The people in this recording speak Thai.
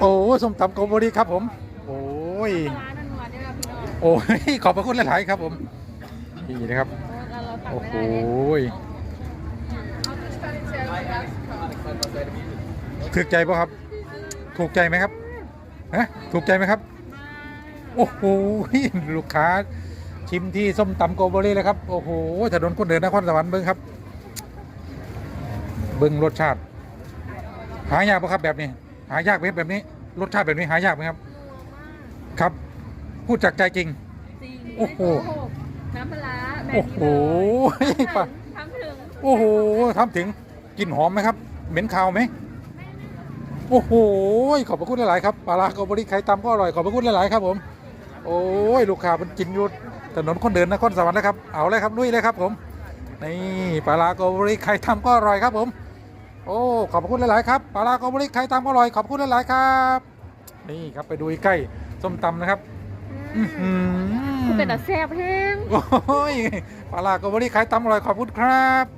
โอ้ส้มตำโกโบรีครับผม โอ้ยโอ้ยขอบพระคุณหลาย ๆ ครับผมนี่นะครับ โอ้โหถูกใจป่ะครับ ถูกใจไหมครับฮะถูกใจไหมครับ โอ้โหลูกค้าชิมที่ส้มตำโกโบรีเลยครับ โอ้โหถนนคนเดินนครสวรรค์เบิ้งครับ เบิ้งรสชาติ หายากปะครับแบบนี้ หายากไหมแบบนี้ รสชาติแบบนี้หายากไหมครับ ครับ พูดจากใจจริง จริงโอ้โหน้ำปลาร้าแบบโอ้นี้โห เลยปะทำถึงโอ้โหทำถึงกลิ่นหอมไหมครับ เหม็นคาวไหมโอ้โห ขอบพระคุณหลายๆครับปลาร้าโกโบริไข่ตำก็อร่อย ขอบพระคุณหลายๆครับผม โอ้ย ลูกค้ามันกินอยู่ถนนคนเดินนครสวรรค์นะครับ เอาเลยครับลุยเลยครับผม นี่ปลาร้าโกโบริไข่ตำก็อร่อยครับผม โอ้ขอบพระคุณหลาย ๆ ครับปลาร้าโกโบริไข่ตำก็อร่อยขอบคุณหลาย ๆ ครับ นี่ครับไปดูใกล้ส้มตำนะครับอื้อหือคุณเป็นตาแซ่บแห้งโอ้ยปลาร้าโกโบริไข่ตำอร่อยขอบคุณครับอื้อหือ